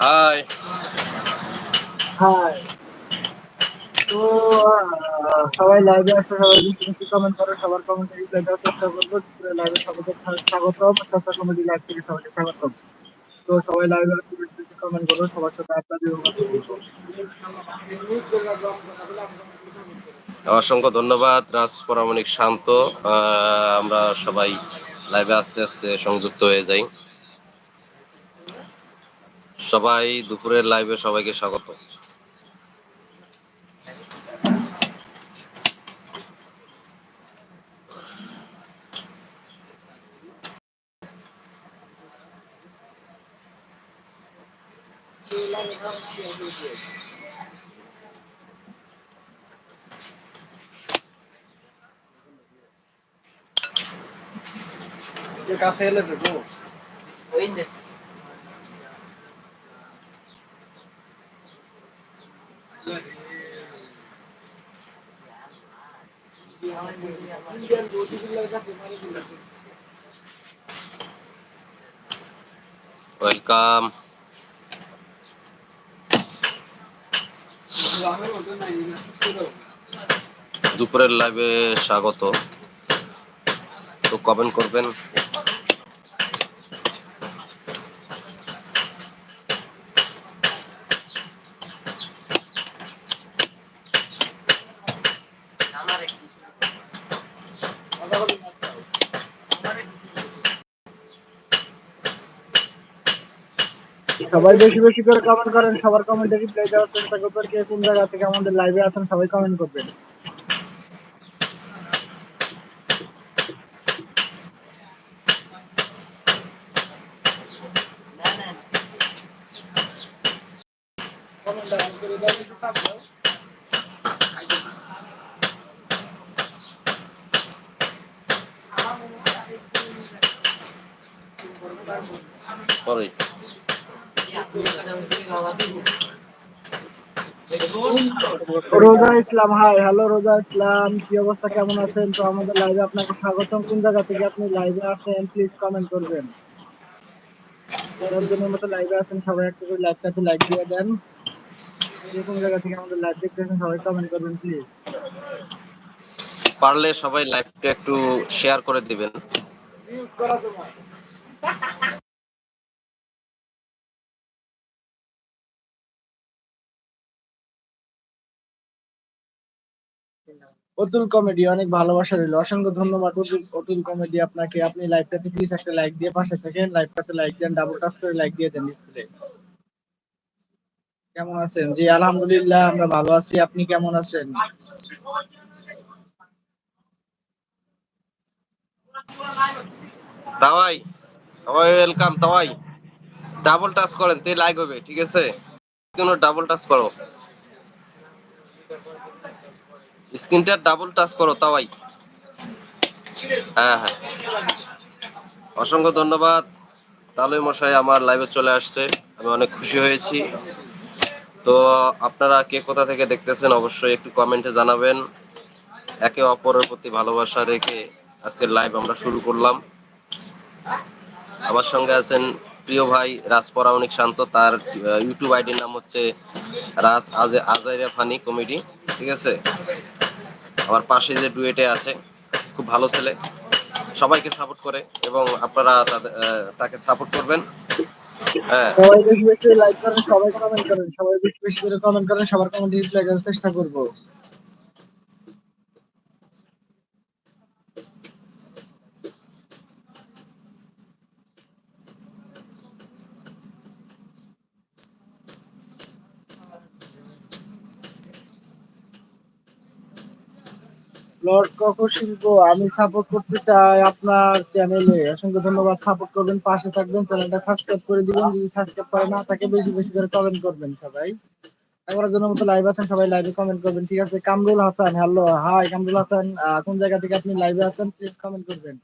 High high তো সবাই লাইভে আসে সবাই বেশি কমেন্ট করো, সবার কমেন্টে দেওয়ার চেষ্টা করব। লাইভে সবাইকে স্বাগতম চাচা কমেডি লাইভ থেকে সবাইকে স্বাগতম। তো সবাই লাইভে আসে বেশি কমেন্ট করো, সবার সাথে বলব। অসংখ্য ধন্যবাদ, রাজ পরামণিক শান্ত। আমরা সবাই লাইভে আস্তে আস্তে সংযুক্ত হয়ে যাই। সবাই দুপুরের লাইভে সবাইকে স্বাগত। কাছে এলেছে গো। ওয়েলকাম দুপুরের লাইভে স্বাগত। তো কমেন্ট করবেন। সবাই বেশি বেশি করে কমেন্ট করেন, সবার কমেন্টে রিপ্লাই দেওয়ার চেষ্টা করবেন কে কোন জায়গা থেকে আমাদের লাইভে আছেন সবাই কমেন্ট করবেন পরে রোজা ইসলাম, হাই, হ্যালো, রোজা ইসলাম, কি অবস্থা, কেমন আছেন? তো আমাদের লাইভে আপনাকে স্বাগতম। কোন জায়গা থেকে আপনি লাইভে আসেন প্লিজ কমেন্ট করবেন। দশজনের মতো লাইভে আছেন সবাই একটা করে লাইভটাতে লাইক দিয়ে দেন। কোন জায়গা থেকে আমাদের লাইভ দেখতেছেন, সবাই কমেন্ট করবেন প্লিজ পারলে সবাই লাইভটা একটু শেয়ার করে দিবেন। অতুল কমেডি, অনেক ভালোবাসা রইল। অসংখ্য ধন্যবাদ অতুল অতুল কমেডি আপনাকে। আপনি লাইভটাতে প্লিজ একটা লাইক দিয়ে পাশে থাকেন। লাইভটাতে লাইক দেন ডাবল টাচ করে লাইক দিয়ে দেন ডিসপ্লে কেমন আছেন? জি, আলহামদুলিল্লাহ, আমরা ভালো আছি। আপনি কেমন আছেন? তাওয়াই তাওয়াই ওয়েলকাম তাওয়াই। ডাবল টাচ করেন, তে লাইক হবে, ঠিক আছে? কোনো ডাবল টাচ করো। স্ক্রিনটা ডাবল টাচ করো, তাওয়াই। হ্যাঁ হ্যাঁ। অসংখ্য ধন্যবাদ। তালুই মশাই আমার লাইভে চলে আসছে। আমি অনেক খুশি হয়েছি। তো আপনারা কে কোথা থেকে দেখতেছেন অবশ্যই একটু কমেন্টে জানাবেন। একে অপরের প্রতি ভালোবাসা রেখে আজকের লাইভ আমরা শুরু করলাম। আমার সঙ্গে আছেন প্রিয় ভাই, রাজ পরামানিক শান্ত। তার ইউটিউব আইডির নাম হচ্ছে রাজ আজ, আজাইরা ফানি কমেডি, ঠিক আছে? আমার পাশে যে ডুয়েটে আছে, খুব ভালো ছেলে। সবাইকে সাপোর্ট করে এবং আপনারা তাকে সাপোর্ট করবেন। হ্যাঁ। সবাই বেশি বেশি লাইক করেন, সবাই কমেন্ট করেন, সবাই বেশি বেশি করে কমেন্ট করেন, সবার কমেন্ট রিপ্লাই করার চেষ্টা করব। লর্ড আমি সাপোর্ট করতে চাই আপনার চ্যানেলে অসংখ্য ধন্যবাদ সাপোর্ট করবেন, পাশে থাকবেন চ্যানেলটা সাবস্ক্রাইব করে দিবেন, যদি সাবস্ক্রাইব করে না বেশি বেশি করে কমেন্ট করবেন সবাই। এবার জন্য মতো লাইভ আছেন, সবাই লাইভে কমেন্ট করবেন। ঠিক আছে, কামরুল হাসান হ্যালো হাই কামরুল হাসান কোন জায়গা থেকে আপনি লাইভে আছেন প্লিজ কমেন্ট করবেন।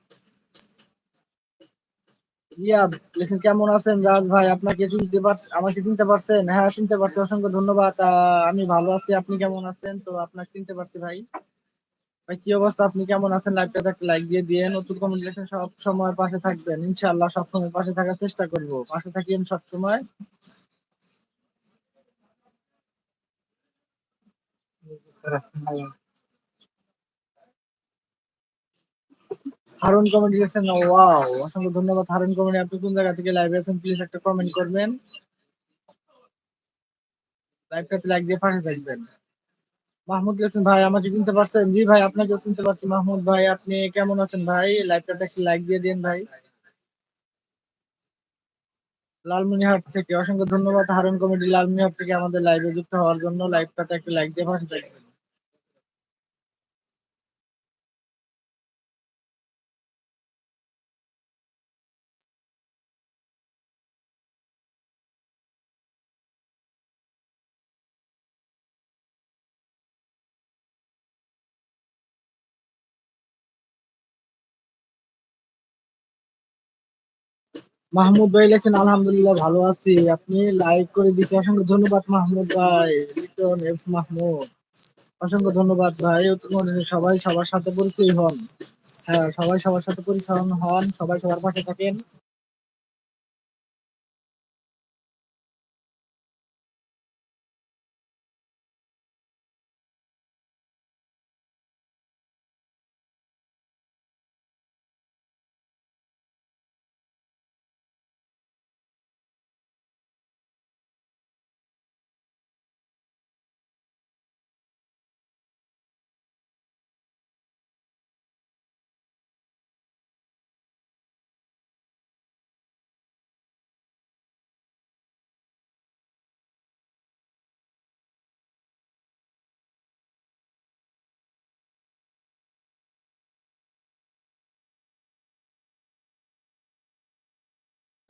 রিয়াদ লিখেন কেমন আছেন? রাজ ভাই আপনাকে চিনতে পারছেন আমাকে চিনতে পারছেন? হ্যাঁ চিনতে পারছি, অসংখ্য ধন্যবাদ। আমি ভালো আছি, আপনি কেমন আছেন? তো আপনাকে চিনতে পারছি ভাই। কি অবস্থা? আপনি কেমন আছেন? লাইভটাতে একটা লাইক দিয়ে দিয়ে নতুন কমিউনিকেশন সব সময় পাশে থাকবেন। ইনশাআল্লাহ সব সময় পাশে থাকার চেষ্টা করব। পাশে থাকিয়েন সব সময়। হারুন কমিউনিকেশন ওয়াও অসংখ্য ধন্যবাদ হারুন কমিউনি আপনি কোন জায়গা থেকে লাইভে আছেন প্লিজ একটা কমেন্ট করবেন। লাইভটাতে লাইক দিয়ে পাশে থাকবেন। মাহমুদ গেছেন ভাই, আমাকে চিনতে পারছেন? জি ভাই, আপনাকেও চিনতে পারছি। মাহমুদ ভাই, আপনি কেমন আছেন ভাই? লাইভটাতে একটু লাইক দিয়ে দিন ভাই। লালমনিহাট থেকে অসংখ্য ধন্যবাদ। হারুন কমিটি লালমনিহাট থেকে আমাদের লাইভে যুক্ত হওয়ার জন্য। লাইভটাতে একটু লাইক দিয়ে পাশে মাহমুদ ভাই লেখেন, আলহামদুলিল্লাহ ভালো আছি। আপনি লাইক করে দিতে অসংখ্য ধন্যবাদ মাহমুদ ভাই। লিটন এফ মাহমুদ, অসংখ্য ধন্যবাদ ভাই। সবাই সবার সাথে পরিচয় হন। হ্যাঁ সবাই সবার সাথে পরিচয় হন, সবাই সবার পাশে থাকেন।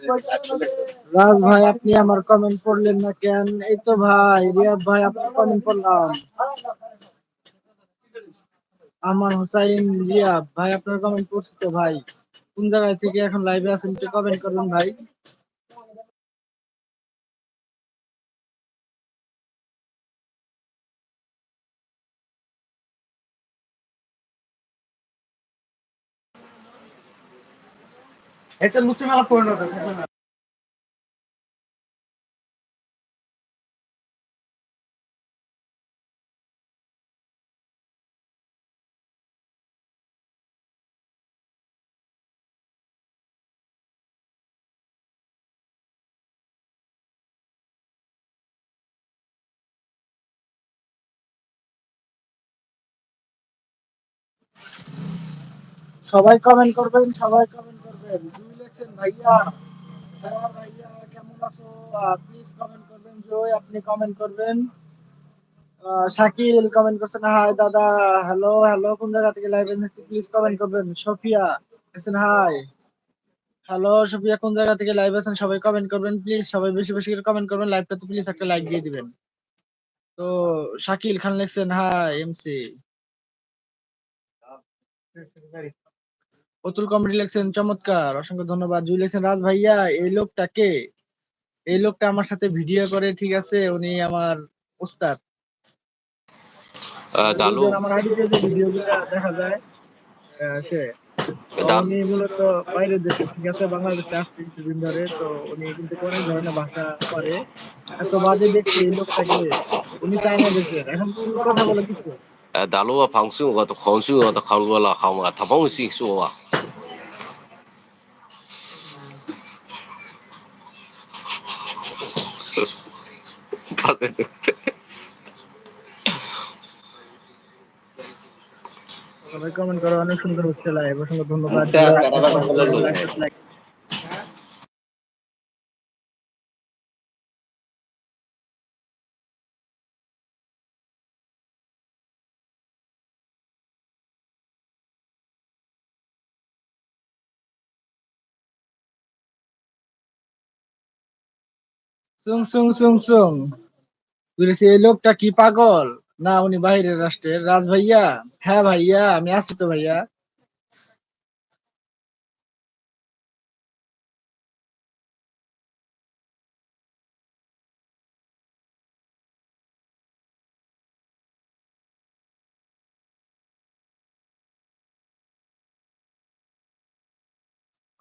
রাজ ভাই, আপনি আমার কমেন্ট পড়লেন না কেন? এই তো ভাই, রিয়াদ ভাই আপনার কমেন্ট পড়লাম। আমার হোসাইন, রিয়াদ ভাই, আপনার কমেন্ট পড়ছি তো ভাই। কোন জায়গায় থেকে এখন লাইভে আছেন একটু কমেন্ট করবেন ভাই। এটা লুচি মেলা পরিণত সবাই কমেন্ট করবেন সবাই কমেন্ট হ্যাঁ শাকিল হ্যালো হ্যালো কোন জায়গা থেকে লাইভ আছেন সবাই কমেন্ট করবেন প্লিজ সবাই বেশি বেশি করে কমেন্ট করবেন লাইভটাতে প্লিজ একটা লাইক দিয়ে দিবেন। তো শাকিল খান লিখছেন হাই এমসি অতুল কমেডি লিখছেন চমৎকার অসংখ্য ধন্যবাদ জুই লিখছেন রাজ ভাইয়া এই লোকটাকে এই লোকটা আমার সাথে ভিডিও করে ঠিক আছে উনি আমার ওস্তাদ আহ, দালু দুজন আমার আইডিতে যে ভিডিও দেখা যায় আহ, সে তো দাল উনি মূলত বাইরের দেশে ঠিক আছে বাংলাদেশে আসছে কিছুদিন ধরে তো উনি কিন্তু অনেক ধরনের ভাষা পারে এত বাজে দেখতে এই লোকটাকে উনি চায়না দেশের এখন কি কথা বলে কিছু 呃，大陆啊，旁顺我的黄顺我的考过了，好嘛，他帮是说啊， অনেক সুন্দর হচ্ছে লাইভ অসংখ্য ধন্যবাদ। সুং সুং সুং সুং বলেছি এই লোকটা কি পাগল? না, উনি বাহিরের রাষ্ট্রের। রাজ ভাইয়া? হ্যাঁ ভাইয়া, আমি আছি তো ভাইয়া।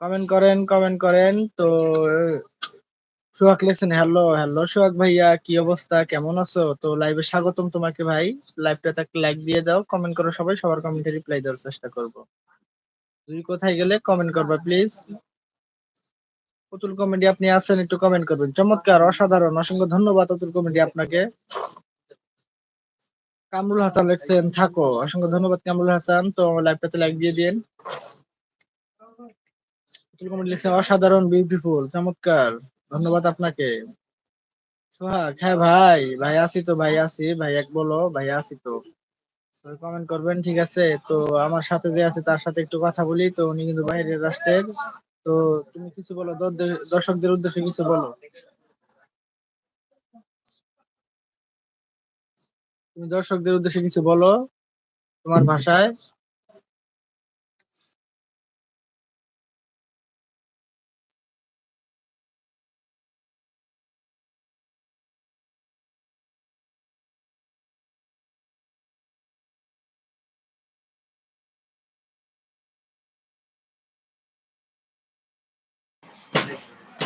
কমেন্ট করেন কমেন্ট করেন। তো সোহাগ লেখছেন হ্যালো হ্যালো সোহাগ ভাইয়া, কি অবস্থা? কেমন আছো? তো লাইভে স্বাগতম তোমাকে ভাই। লাইভটাতে একটা লাইক দিয়ে দাও কমেন্ট করো সবাই, সবার কমেন্টে রিপ্লাই দেওয়ার চেষ্টা করব। তুই কোথায় গেলে কমেন্ট করবা প্লিজ অতুল কমেডি আপনি আছেন, একটু কমেন্ট করবেন। চমৎকার, অসাধারণ, অসংখ্য ধন্যবাদ অতুল কমেডি আপনাকে। কামরুল হাসান লেখছেন, থাকো। অসংখ্য ধন্যবাদ কামরুল হাসান, তো লাইভটাতে লাইক দিয়ে দিন। কমেডি লিখছেন, অসাধারণ বিউটিফুল চমৎকার। ধন্যবাদ আপনাকে। সোহাগ হ্যাঁ ভাই ভাই আছি তো, ভাই আছি। ভাই এক বলো, ভাই আছি তো। কমেন্ট করবেন, ঠিক আছে? তো আমার সাথে যে আছে, তার সাথে একটু কথা বলি। তো উনি কিন্তু বাইরের রাষ্ট্রের। তো তুমি কিছু বলো দর্শকদের উদ্দেশ্যে কিছু বলো। তুমি দর্শকদের উদ্দেশ্যে কিছু বলো তোমার ভাষায়।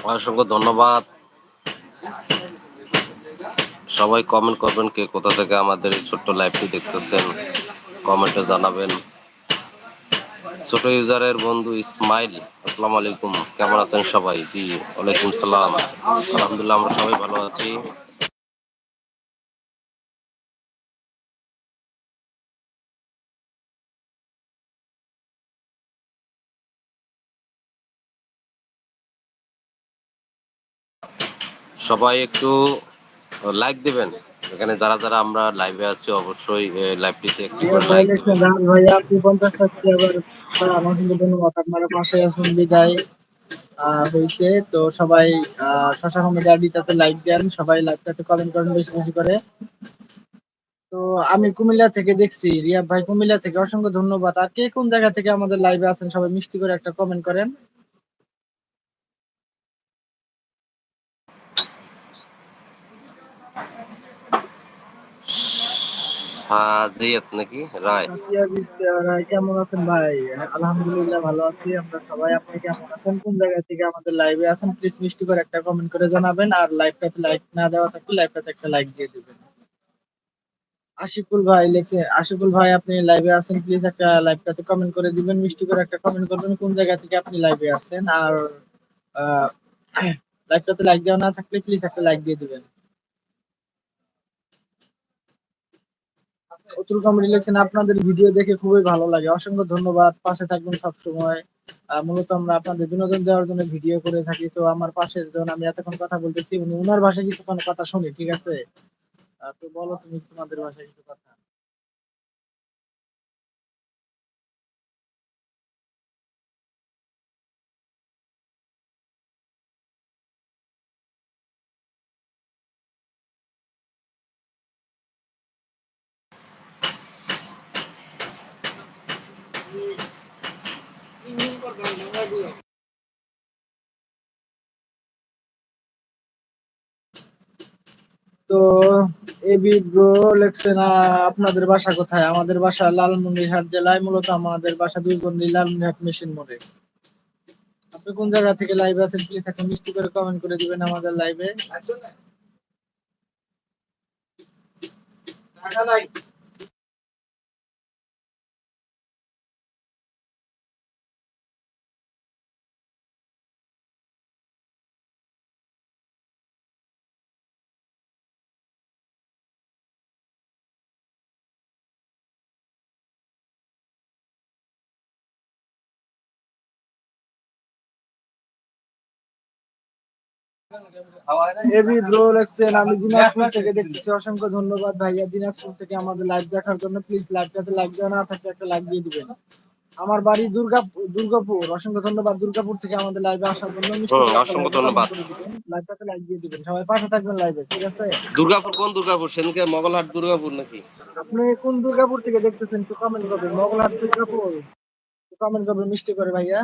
অসংখ্য ধন্যবাদ। সবাই কমেন্ট করবেন কে কোথা থেকে আমাদের এই ছোট্ট লাইভটি দেখতেছেন। কমেন্টে জানাবেন। ছোট ইউজারের বন্ধু ইসমাইল, আসসালামু আলাইকুম। কেমন আছেন সবাই? জি, ওয়ালাইকুম সালাম। আলহামদুলিল্লাহ, আমরা সবাই ভালো আছি। সবাই একটু লাইক দিবেন। এখানে যারা যারা আমরা লাইভে আছি অবশ্যই লাইভটিতে একটি করে লাইক দিবেন। ভাইয়া আপনি পঞ্চাশ টাকা আবার অসংখ্য ধন্যবাদ আপনারা পাশে আহ, হয়েছে তো সবাই শশা কমেডি আডিটাতে লাইক দেন সবাই লাইভটাতে কমেন্ট করেন বেশি বেশি করে। তো আমি কুমিল্লা থেকে দেখছি রিয়াব ভাই কুমিল্লা থেকে অসংখ্য ধন্যবাদ। আর কে কোন জায়গা থেকে আমাদের লাইভে আছেন সবাই মিষ্টি করে একটা কমেন্ট করেন। সাজিয়াত নাকি? রায়, কেমন আছেন ভাই? আলহামদুলিল্লাহ ভালো আছি আমরা সবাই আপনি কেমন আছেন? কোন জায়গা থেকে আমাদের লাইভে আছেন প্লিজ মিষ্টি করে একটা কমেন্ট করে জানাবেন আর লাইভটাতে লাইক না দেওয়া থাকলে লাইভটাতে একটা লাইক দিয়ে দিবেন। আশিকুল ভাই লিখছে আশিকুল ভাই আপনি লাইভে আছেন প্লিজ একটা লাইভটাতে কমেন্ট করে দিবেন মিষ্টি করে একটা কমেন্ট করবেন কোন জায়গা থেকে আপনি লাইভে আছেন? আর লাইভটাতে লাইক দেওয়া না থাকলে প্লিজ একটা লাইক দিয়ে দিবেন। কমেডি আপনাদের ভিডিও দেখে খুবই ভালো লাগে। অসংখ্য ধন্যবাদ। পাশে থাকবেন সবসময়। মূলত আমরা আপনাদের বিনোদন দেওয়ার জন্য ভিডিও করে থাকি। তো আমার পাশে যখন আমি এতক্ষণ কথা বলতেছি, উনি উনার ভাষায় কিছুক্ষণ কথা শুনি, ঠিক আছে? তো বলো তুমি তোমাদের ভাষায় কিছু কথা। তো এবি ব্রো লেখছেন আপনাদের বাসা কোথায়? আমাদের বাসা লালমনিরহাট জেলায়, মূলত আমাদের বাসা দুই বন্ধু লালমনিরহাট মেশিন মোড়ে। আপনি কোন জায়গা থেকে লাইভ আছেন প্লিজ একটা মিষ্টি করে কমেন্ট করে দিবেন আমাদের লাইভে এবি ব্রো লিখছেন আমি দিনাজপুর থেকে দেখতেছি। অসংখ্য ধন্যবাদ ভাইয়া। দিনাজপুর থেকে আমাদের লাইভ দেখার জন্য। প্লিজ লাইভটাতে লাইক দেওয়া না থাকলে একটা লাইক দিয়ে দিবেন। আমার বাড়ি দুর্গাপুর দুর্গাপুর। অসংখ্য ধন্যবাদ। দুর্গাপুর থেকে আমাদের লাইভে আসার জন্য। অসংখ্য ধন্যবাদ। লাইভটাতে লাইক দিয়ে দিবেন। সবাই পাশে থাকবেন লাইভে ঠিক আছে? দুর্গাপুর কোন দুর্গাপুর? সেদিনকে মগলহাট দুর্গাপুর নাকি? আপনি কোন দুর্গাপুর থেকে দেখতেছেন? একটু কমেন্ট করবেন মগলার দুর্গাপুর। কমেন্ট করবেন মিষ্টি করে ভাইয়া।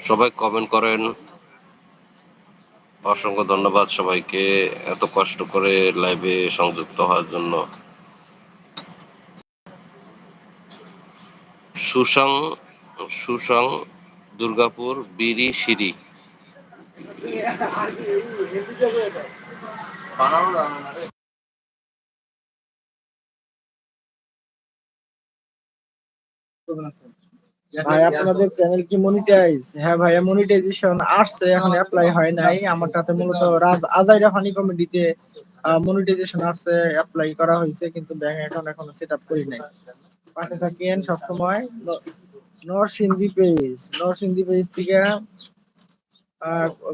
সবাই কমেন্ট করেন। অসংখ্য ধন্যবাদ সবাইকে এত কষ্ট করে লাইভে সংযুক্ত হওয়ার জন্য। সুসং সুসং দুর্গাপুর, বিড়ি, সিঁড়ি। ভাই, আপনাদের চ্যানেল কি মনিটাইজ হ্যাঁ ভাইয়া মনিটাইজেশন আসছে, এখন অ্যাপ্লাই হয় নাই। আমার আমারটাতে মূলত রাজ আজাইরা ফানি কমেডিতে মনিটাইজেশন আসছে অ্যাপ্লাই করা হয়েছে, কিন্তু ব্যাংক অ্যাকাউন্ট এখনও সেট আপ করি নাই। পাশে থাকেন সবসময় নরসিংদী পেজ নরসিংদী পেজ থেকে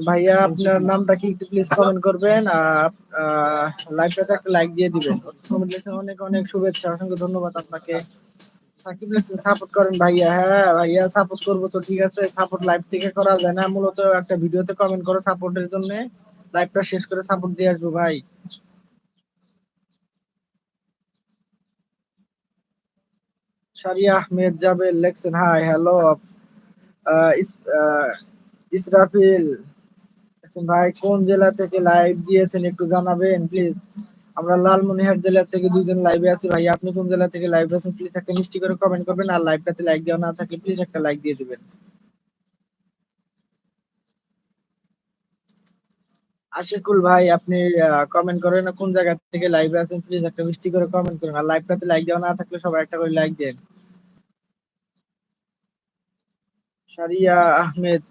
ভাইয়া, আপনার নামটা কি একটু প্লিজ কমেন্ট করবেন লাইভটাতে একটা লাইক দিয়ে দিবেন। অনেক অনেক শুভেচ্ছা, অসংখ্য ধন্যবাদ আপনাকে। সাপোর্ট করেন ভাইয়া হ্যাঁ ভাইয়া সাপোর্ট করব তো, ঠিক আছে সাপোর্ট লাইভ থেকে করা যায় না, মূলত একটা ভিডিওতে কমেন্ট করো সাপোর্টের জন্য লাইভটা শেষ করে সাপোর্ট দিয়ে আসব ভাই। সারিয়া আহমেদ জাবেল লেখছেন হাই হ্যালো ইসরাফিল। ভাই, কোন জেলা থেকে লাইভ দিয়েছেন একটু জানাবেন প্লিজ আমরা লালমনিরহাট জেলা থেকে দুইজন লাইভে আছি ভাই। আপনি কোন জেলা থেকে লাইভ আছেন প্লিজ একটা মিষ্টি করে কমেন্ট করবেন আর লাইভটাতে লাইক দেওয়া না থাকলে প্লিজ একটা লাইক দিয়ে দিবেন। আশিকুল ভাই, আপনি কমেন্ট করেন কোন জায়গা থেকে লাইভে আছেন প্লিজ একটা মিষ্টি করে কমেন্ট করেন আর লাইভটাতে লাইক দেওয়া না থাকলে সবাই একটা করে লাইক দেন। সারিয়া আহমেদ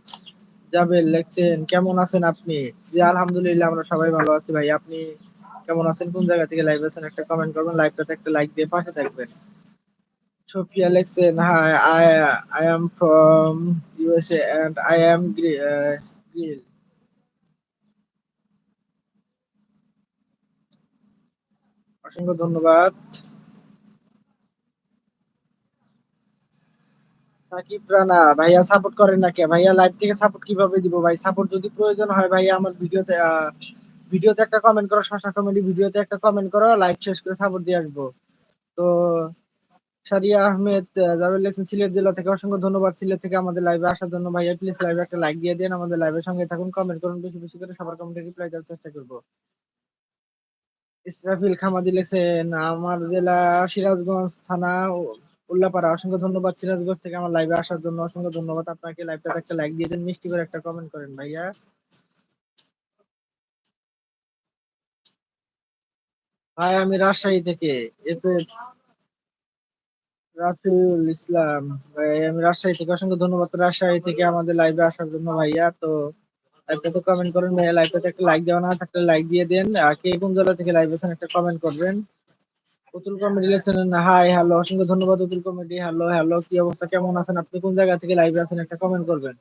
জাবেল লেখছেন, কেমন আছেন আপনি? জি, আলহামদুলিল্লাহ, আমরা সবাই ভালো আছি ভাই। আপনি কেমন আছেন, কোন জায়গা থেকে লাইভ আছেন, একটা কমেন্ট করবেন লাইভটাতে একটা লাইক দিয়ে পাশে থাকবেন। সোফিয়া লেখছেন hi I I am from USA and I am grill অসংখ্য ধন্যবাদ। সাকিব রানা, ভাইয়া সাপোর্ট করেন না কে? ভাইয়া লাইভ থেকে সাপোর্ট কীভাবে দিব? ভাই সাপোর্ট যদি প্রয়োজন হয়, ভাইয়া আমার ভিডিওতে ভিডিওতে একটা কমেন্ট করো, শশা কমেডি ভিডিওতে একটা কমেন্ট করো লাইভ শেষ করে সাপোর্ট দিয়ে আসব। তো সারিয়া আহমেদ জাবেল লেখছেন সিলেট জেলা থেকে অসংখ্য ধন্যবাদ। সিলেট থেকে আমাদের লাইভে আসার জন্য ভাইয়া প্লিজ লাইভে একটা লাইক দিয়ে দেন, আমাদের লাইভের সঙ্গে থাকুন কমেন্ট করুন, বেশি বেশি করে সবার কমেন্টে রিপ্লাই দেওয়ার চেষ্টা করব। ইসরাফিল খামাদি লেখছেন, আমার জেলা সিরাজগঞ্জ থানা, উল্লাপাড়া। অসংখ্য ধন্যবাদ সিরাজগঞ্জ থেকে আমার লাইভে আসার জন্য, অসংখ্য ধন্যবাদ। আপনাকে লাইভটাতে একটা লাইক দিয়েছেন, মিষ্টি করে একটা কমেন্ট করেন ভাইয়া। ভাই, আমি রাজশাহী থেকে। এফে রাফিউল ইসলাম। ভাই, আমি রাজশাহী থেকে। অসংখ্য ধন্যবাদ রাজশাহী থেকে আমাদের লাইভে আসার জন্য, ভাইয়া। তো লাইভটাতে কমেন্ট করেন ভাইয়া। লাইভটাতে একটা লাইক দেওয়া না থাকলে লাইক দিয়ে দেন। কে কোন জেলা থেকে লাইভ আছেন একটা কমেন্ট করবেন। উতুল কমেডি লেখছেন হাই হ্যালো অসংখ্য ধন্যবাদ উতুল কমেডি হ্যালো হ্যালো কি অবস্থা? কেমন আছেন? আপনি কোন জায়গা থেকে লাইভে আছেন? একটা কমেন্ট করবেন।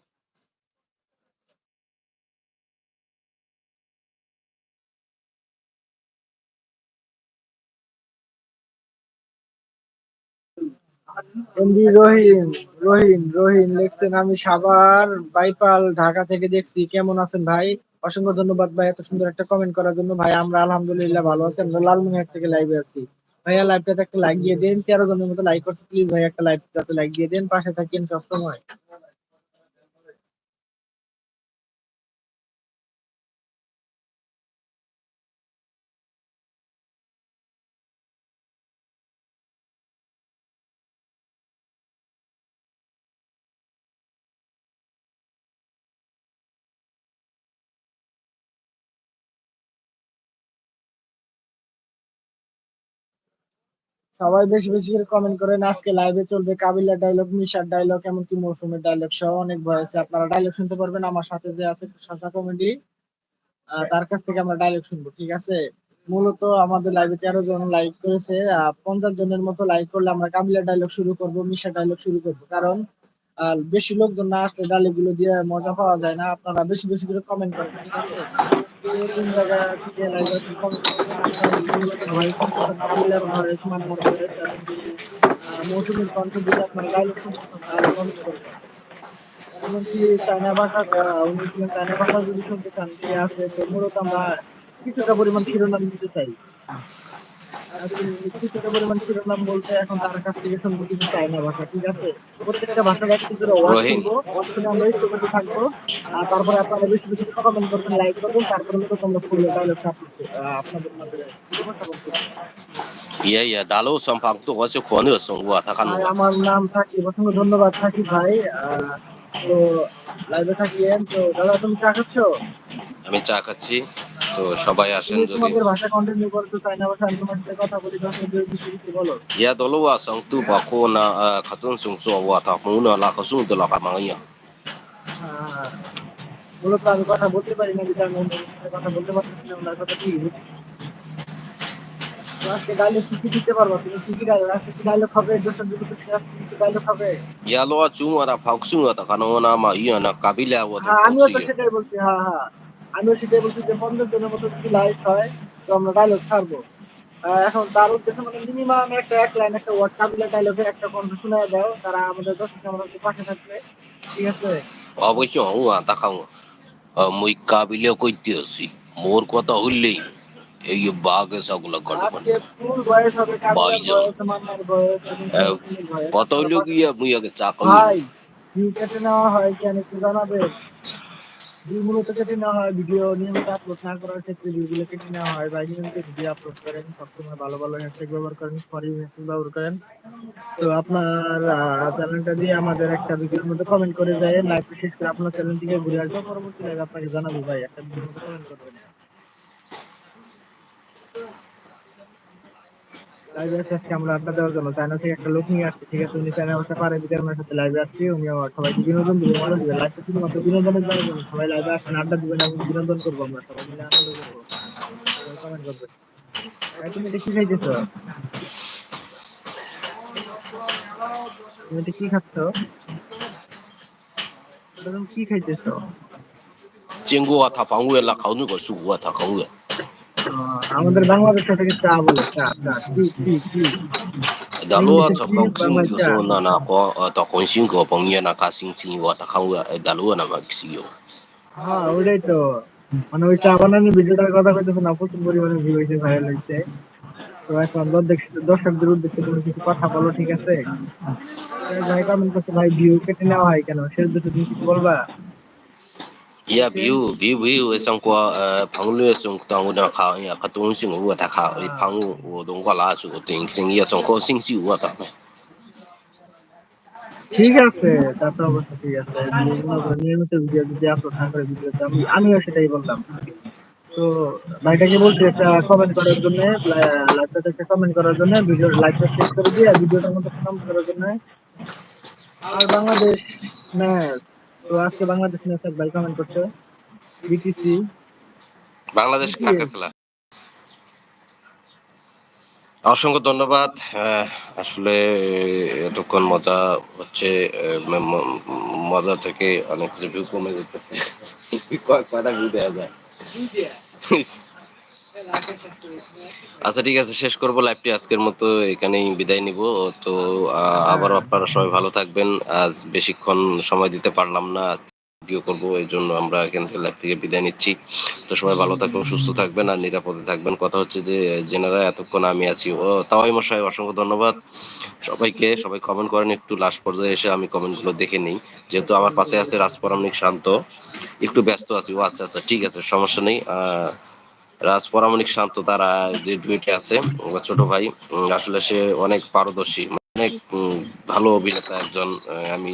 এমডি রহিম রহিম রহিম লিখছেন আমি সাভার, বাইপাল, ঢাকা থেকে দেখছি। কেমন আছেন ভাই? অসংখ্য ধন্যবাদ ভাই, এত সুন্দর একটা কমেন্ট করার জন্য। ভাই, আমরা আলহামদুলিল্লাহ ভালো আছি, আমরা লালমনিরহাট থেকে লাইভে আছি। ভাইয়া লাইভটাতে একটা লাইক দিয়ে দেন, তেরো জনের মতো লাইক করছে প্লিজ ভাই, একটা লাইভটাতে লাইক দিয়ে দেন, পাশে থাকেন সবসময়। সবাই বেশি বেশি করে কমেন্ট করেন, আজকে লাইভে চলবে কাবিলা ডায়লগ মিশার ডায়লগ এমনকি মৌসুমের ডায়লগ সহ অনেক ভয় আছে। আপনারা ডায়লগ শুনতে পারবেন, আমার সাথে যে আছে শশা কমেডি তার কাছ থেকে আমরা ডায়লগ শুনব, ঠিক আছে? মূলত আমাদের লাইভে তেরো জন লাইক করেছে পঞ্চাশ জনের মতো লাইক করলে আমরা কাবিলা ডায়লগ শুরু করব মিশা ডায়লগ শুরু করব। কারণ আর বেশি লোকজন না আসলে ডায়লগগুলো দিয়ে মজা পাওয়া যায় না, আপনারা বেশি বেশি করে কমেন্ট করেন ঠিক আছে? মৌসুমীর এমনকি চায়না ভাষা ভাষা যদি শুনতে চান মূলত আমরা কিছুটা পরিমাণ শিরোনাম দিতে চাই। কিছুটা পরিমাণ শিরোনাম বলতে এখন তার কাছ থেকে শুনব কিছু চাইনা ভাষা ঠিক আছে প্রত্যেকটা ভাষার একটু করে ওয়ার্ড রহিম শুনব ওয়ার্ড আমরা একটু করে থাকব আর তারপরে আপনারা বেশি বেশি কমেন্ট করবেন লাইক করবেন তারপরে মতো আমরা ফুল ডায়লগ আপনাদের মাঝে উপস্থাপন করব ইয়া ইয়া দালো সম্পাক তো ওয়াসে খোনে সঙ্গুয়া থাকান আর আমার নাম সাকিব অসংখ্য ধন্যবাদ সাকিব ভাই তো লাইভে থাকিয়েন তো দাদা তুমি চা খাচ্ছ আমি চা খাচ্ছি তো সবাই আসেন যদি তোমাদের ভাষা কন্টিনিউ করতে চাই না ভাষা আমি তোমার সাথে কথা বলি মিনিট কিছু কিছু বলো ইয়া দলো ওয়া সং তু বা খো না খাতুন সুং সো ওয়া থা মু না লা খাসু তো লা মা ইয়া হ্যাঁ মূলত আমি কথা বলতে পারি না যেটা আমি কথা বলতে পারতেছি না কথা তো আজকে ডায়লগ কি কি দিতে পারব? তুমি কি কি ডায়লগ আজকে কি ডায়লগ হবে? দর্শক যদি কিছু আজকে কি ডায়লগ হবে? ইয়া লো চু ওয়া দা ফাক সু ওয়া তা কানো না মা ইয়া না কাবিলা ওয়া হ্যাঁ আমিও তো সেটাই বলছি হ্যাঁ হ্যাঁ। আমিও সেটাই বলছি যে পঞ্চাশ জনের মতো যদি লাইভ হয় তো আমরা ডায়লগ ছাড়বো। এখন তার উদ্দেশ্যে মানে মিনিমাম একটা এক লাইন একটা ওয়ার্ড কাবিলা ডায়লগের একটা কণ্ঠ শোনা দাও। তারা আমাদের দর্শক আমাদের পাশে থাকবে। ঠিক আছে? অবশ্য ওয়া তা খাও মুই কাবিলা কইতে আছি। মোর কথা হইলেই এই বাঘে সগুলা করবে আজকে ফুল বয়স হবে কাবিলার ভাইজান। বয়স মান্নার বয়স এবং আহ, সুনীল বয়স। কত হইল গিয়া মুই আগে চা খাই ভাই ভিউ কেটে নেওয়া হয় কেন একটু জানাবেন ভিউ মূলত কেটে নেওয়া হয় ভিডিও নিয়মিত আপলোড না করার ক্ষেত্রে ভিউগুলো কেটে নেওয়া হয় ভাই নিয়মিত ভিডিও আপলোড করেন সবসময় ভালো ভালো হ্যাশট্যাগ ব্যবহার করেন সরি হ্যাশট্যাগ ব্যবহার করেন তো আপনার চ্যানেলটা দিয়ে আমাদের একটা ভিডিওর মধ্যে কমেন্ট করে যায় লাইভ শেষ করে আপনার চ্যানেল থেকে ঘুরে আসব পরবর্তী লাইভ আপনাকে জানাব ভাই একটা ভিডিওর মধ্যে কমেন্ট করবেন লাইভে আসছি আজকে আমরা আড্ডা দেওয়ার জন্য চায়না থেকে একটা লোক নিয়ে আসছি ঠিক আছে উনি চায়না ভাষা পারে বিধে আমার সাথে লাইভে আসছি উনি আমার সবাইকে বিনোদন দিবে মজা দিবে লাইভটা শুধুমাত্র বিনোদনের জন্য জন্য সবাই লাইভে আসেন আড্ডা দিবেন এবং বিনোদন করবো আমরা সবাই মিলে আনন্দ করবো সবাই কমেন্ট করবেন ভাই, তুমি এটা কি খাইতেছো তুমি এটা কি খাচ্ছ এটা তুমি কি খাইতেছো 经过他房屋了，考那个书啊，他考的。 আমাদের বাংলাদেশ থেকে চা বলে হ্যাঁ, ওইটাই তো। মানে ওই চা কথা পরিমাণে ভিউ ভাইরাল দর্শকদের উদ্দেশ্যে তুমি কিছু কথা বলো ঠিক আছে? ভাই কমেন্ট ভাই ভিউ কেটে নেওয়া হয় কেন? সে উদ্দেশ্যে তুমি কিছু বলবা? 呀，view view view 上过呃朋友上当我那考呀，他东西我他考，朋友我东过拉出定生意中国信息我他。 ঠিক আছে তা তো অবশ্য ঠিক আছে নিয়মিত- নিয়মিত ভিডিও যদি আপলোড না করে ভিডিওতে আমি আমিও সেটাই বললাম তো ভাইটাকে বলছি একটা কমেন্ট করার জন্য লাইভটাতে একটা কমেন্ট করার জন্য ভিডিও লাইভটা শেষ করে দিয়ে ভিডিওটার মধ্যে কমেন্ট করার জন্য আর বাংলাদেশ ম্যাচ তো আজকে বাংলাদেশ নিয়ে ভাই কমেন্ট করছে। বিটিসি বাংলাদেশ কাকে খেলা। অসংখ্য ধন্যবাদ। আহ, আসলে এতক্ষণ মজা হচ্ছে মজা থেকে অনেক রিভিউ কমে যেতেছে। কয় কয়টা ভিউ দেওয়া যায়? আচ্ছা ঠিক আছে শেষ করব লাইভটি আজকের মতো এখানেই বিদায় নিব। তো আহ, আবারও আপনারা সবাই ভালো থাকবেন। আজ বেশিক্ষণ সময় দিতে পারলাম না ভিডিও করব এই জন্য আমরা এখান থেকে লাইভ থেকে বিদায় নিচ্ছি। তো সবাই ভালো থাকবেন সুস্থ থাকবেন আর নিরাপদে থাকবেন। কথা হচ্ছে যে জেনারা এতক্ষণ আমি আছি ও তাওয়াই মশাই অসংখ্য ধন্যবাদ। সবাইকে সবাই কমেন্ট করেন একটু লাস্ট পর্যায়ে এসে আমি কমেন্টগুলো দেখে নিই। যেহেতু আমার পাশে আছে রাজপরামনিক শান্ত একটু ব্যস্ত আছি। ও আচ্ছা আচ্ছা ঠিক আছে সমস্যা নেই আহ, রাজপরামনিক শান্ত তারা যে ডুয়েটে আছে ছোট ভাই আসলে সে অনেক পারদর্শী অনেক ভালো অভিনেতা একজন আমি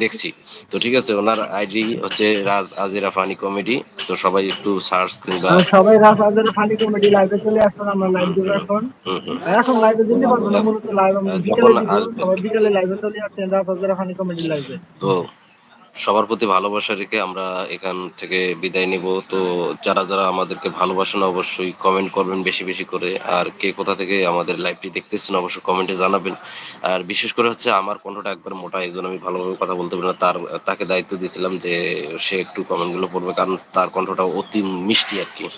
দেখছি। তো ঠিক আছে ওনার আইডি হচ্ছে রাজ আজিরা ফানি কমেডি। তো সবাই একটু সার্চ কিংবা আর সবাই রাফাজের ফানি কমেডি লাইভে চলে আসুন আমরা লাইভ দেবো এখন। হুম। এখন লাইভে দিতে পারব না মূলত লাইভ আমরা বিকেলে লাইভে চলে আসছেন রাফাজের ফানি কমেডি লাইভে তো সবার প্রতি ভালোবাসা রেখে আমরা এখান থেকে বিদায় নিব। তো যারা যারা আমাদেরকে ভালোবাসেন অবশ্যই কমেন্ট করবেন বেশি বেশি করে। আর কে কোথা থেকে আমাদের লাইভটি দেখতেছেন অবশ্যই কমেন্টে জানাবেন। আর বিশেষ করে হচ্ছে আমার কণ্ঠটা একবার মোটা, এই জন্য আমি ভালোভাবে কথা বলতে পারি না। তার, তাকে দায়িত্ব দিয়েছিলাম যে সে একটু কমেন্টগুলো পড়বে, কারণ তার কণ্ঠটা অতি মিষ্টি আর কি।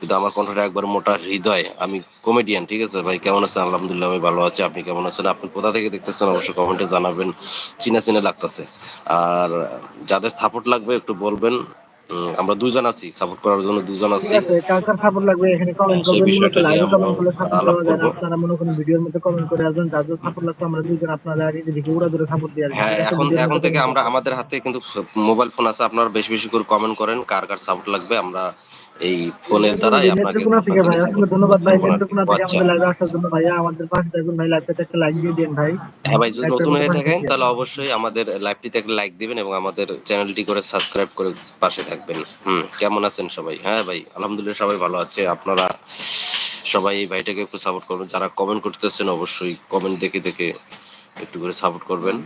কিন্তু আমার কণ্ঠটা একবার মোটা হৃদয়। আমি কমেডিয়ান ঠিক আছে? ভাই, কেমন আছেন? আলহামদুলিল্লাহ, আমি ভালো আছি। আপনি কেমন আছেন? আপনি কোথা থেকে দেখতেছেন? অবশ্যই কমেন্টে জানাবেন। চিনা চিনা লাগতেছে। আর যাদের সাপোর্ট লাগবে একটু বলবেন। আমরা দুজন আছি সাপোর্ট করার জন্য দুজন আছি। সাপোর্ট লাগবে এখানে কমেন্ট করবেন বিষয়টা নিয়ে আপনারা মনে করেন ভিডিওর মধ্যে কমেন্ট করে আসবেন যার সাপোর্ট লাগবে আমরা দুজন আপনারা এদিকে উড়া ধরে সাপোর্ট দিয়ে হ্যাঁ এখন এখন থেকে আমরা আমাদের হাতে কিন্তু মোবাইল ফোন আছে আপনারা বেশি বেশি করে কমেন্ট করেন কার কার সাপোর্ট লাগবে আমরা এই ফোনের দ্বারাই আপনাকে ধন্যবাদ ভাই আসার জন্য ভাইয়া আমাদের পাশে থাকুন ভাই লাইভটাতে একটা লাইক দিয়ে দিন ভাই। হ্যাঁ ভাই যদি নতুন হয়ে থাকেন তাহলে অবশ্যই আমাদের লাইভটিতে একটা লাইক দিবেন এবং আমাদের চ্যানেলটি করে সাবস্ক্রাইব করে পাশে থাকবেন। হুম কেমন আছেন সবাই? হ্যাঁ ভাই আলহামদুলিল্লাহ সবাই ভালো আছে। আপনারা সবাই এই ভাইটাকে একটু সাপোর্ট করবেন। যারা কমেন্ট করতেছেন অবশ্যই কমেন্ট দেখে দেখে একটু করে সাপোর্ট করবেন।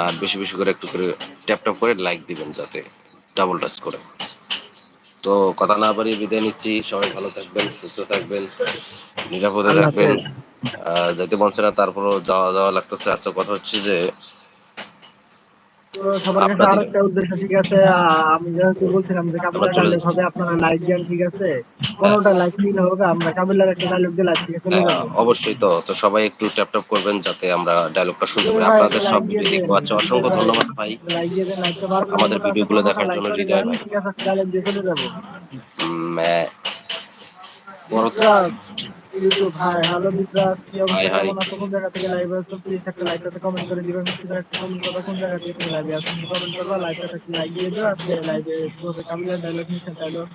আর বেশি বেশি করে একটু করে ট্যাপ ট্যাপ করে লাইক দিবেন যাতে ডাবল টাচ করে। তো কথা না পারি বিদায় নিচ্ছি। সবাই ভালো থাকবেন সুস্থ থাকবেন নিরাপদে থাকবেন। যেতে না তারপরও যাওয়া যাওয়া লাগতেছে। আজকে কথা হচ্ছে যে সবার কাছে আপনাদের আরেকটা উদ্দেশ্য ঠিক আছে আমি যেহেতু বলছিলাম যে কাবিলার ডায়লগ হবে আপনারা লাইক দেন ঠিক আছে হ্যাঁ। লাইক নিলে হবে আমরা কাবিলার একটা ডায়লগ দিয়ে লাইক থেকে চলে হ্যাঁ, অবশ্যই তো। তো সবাই একটু ট্যাপ ট্যাপ করবেন যাতে আমরা ডায়লগটা শুনতে পারি। আপনাদের সব ভিডিও দেখব। আচ্ছা অসংখ্য ধন্যবাদ ভাই। একটা আমাদের ভিডিওগুলো দেখার জন্য হৃদয় ভাই। ডায়লগ দিয়ে চলে যাব। উম, বড় Bipras YouTube hi hello Bipras কি অবস্থা? কেমন আছো? কোন জায়গা থেকে লাইভ আছো প্লিজ একটা কমেন্ট করে দিবা মিষ্টি করে একটা কমেন্ট করবা কোন জায়গা থেকে তুমি লাইভে আছো কমেন্ট করবা দিও? আজকে লাইভে ডায়লগ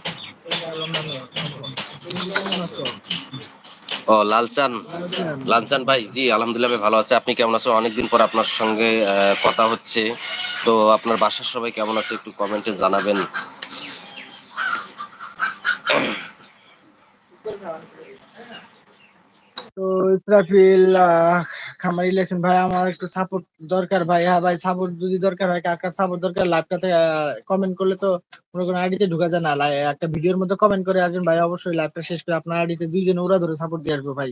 ও লালচান। লালচান ভাই জি আলহামদুলিল্লাহ ভাই ভালো আছে। আপনি কেমন আছো? অনেকদিন পর আপনার সঙ্গে কথা হচ্ছে। তো আপনার বাসার সবাই কেমন আছে? একটু কমেন্টে জানাবেন। তো ইসরাফিল খামার ইলেকশন ভাই, আমার একটু সাপোর্ট দরকার ভাই। হ্যাঁ ভাই সাপোর্ট যদি দরকার হয়, কার কার সাপোর্ট দরকার লাইভটাতে কমেন্ট করলে তো কোনো কোনো আইডিতে ঢুকা যায় না। একটা ভিডিওর মধ্যে কমেন্ট করে আসবেন ভাই, অবশ্যই লাইভটা শেষ করে আপনার আইডিতে দুইজন ওরা ধরে সাপোর্ট দিয়ে আসব ভাই।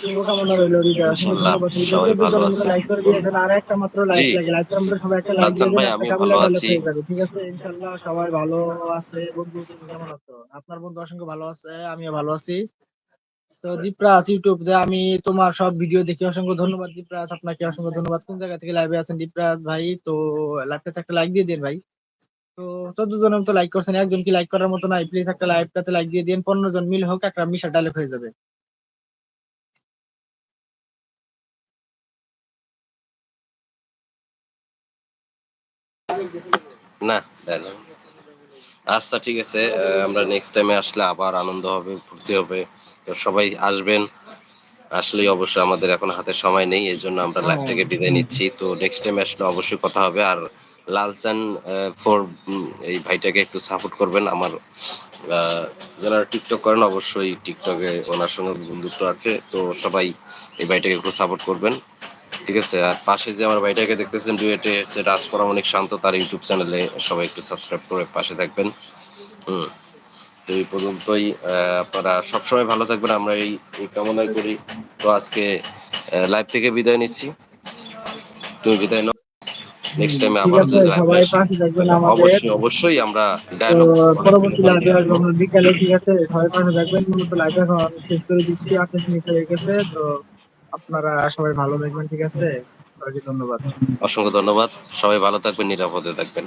শুভকামনা রইল হৃদয় অসংখ্য ইনশাল্লাহ ধন্যবাদ হৃদয় সবাই ভালো আছে। লাইক করে দিয়েছেন আর একটা মাত্র লাইক লাগে লাইকটার মধ্যে সবাই একটা লাইক দিয়ে ভাই একটা ভালো আছি। ঠিক আছে? ইনশাল্লাহ সবাই ভালো আছে। বন্ধু কেমন আছো? আপনার বন্ধু অসংখ্য ভালো আছে আমিও ভালো আছি। তো দীপরাজ ইউটিউব আমি তোমার সব ভিডিও দেখি অসংখ্য ধন্যবাদ দীপরাজ আপনাকে অসংখ্য ধন্যবাদ। কোন জায়গা থেকে লাইভে আছেন দীপরাজ ভাই? তো লাইভটাতে একটা লাইক দিয়ে দিন ভাই। তো চোদ্দ জনের মতো লাইক করছেন একজন কি লাইক করার মতো নাই। প্লিজ একটা লাইভটাতে লাইক দিয়ে দিন। পনেরো জন মিল হোক একটা মিশা ডায়লগ হয়ে যাবে। না আচ্ছা ঠিক আছে আমরা নেক্সট টাইমে আসলে আবার আনন্দ হবে, ফুর্তি হবে। তো সবাই আসবেন। আসলেই অবশ্যই আমাদের এখন হাতে সময় নেই এই জন্য আমরা লাইভ থেকে বিদায় নিচ্ছি। তো নেক্সট টাইম আসলে অবশ্যই কথা হবে। আর লালচান ফর এই ভাইটাকে একটু সাপোর্ট করবেন। আমার যারা টিকটক করেন, অবশ্যই টিকটকে ওনার সঙ্গে বন্ধুত্ব আছে। তো সবাই এই ভাইটাকে একটু সাপোর্ট করবেন। ঠিক আছে আর পাশে যে আমার ভাইটাকে দেখতেছেন ডুয়েটে হচ্ছে রাজপরা অনেক শান্ত তার ইউটিউব চ্যানেলে সবাই একটু সাবস্ক্রাইব করে পাশে থাকবেন। হুম তো এই পর্যন্তই আপনারা সবসময় ভালো থাকবেন আমরা এই এই কামনাই করি। তো আজকে লাইভ থেকে বিদায় নিচ্ছি। তুমি বিদায় নাও। নেক্সট টাইমে আবার সবাই পাশে থাকবেন আমাদের। অবশ্যই অবশ্যই আমরা ডায়লগ পরবর্তী লাইভে আসব আমরা। বিকালে ঠিক আছে সবাই পাশে থাকবেন মূলত লাইভ এখন শেষ করে দিচ্ছি মিনিট হয়ে গেছে তো আপনারা সবাই ভালো থাকবেন ঠিক আছে? ধন্যবাদ। অসংখ্য ধন্যবাদ। সবাই ভালো থাকবেন নিরাপদে থাকবেন।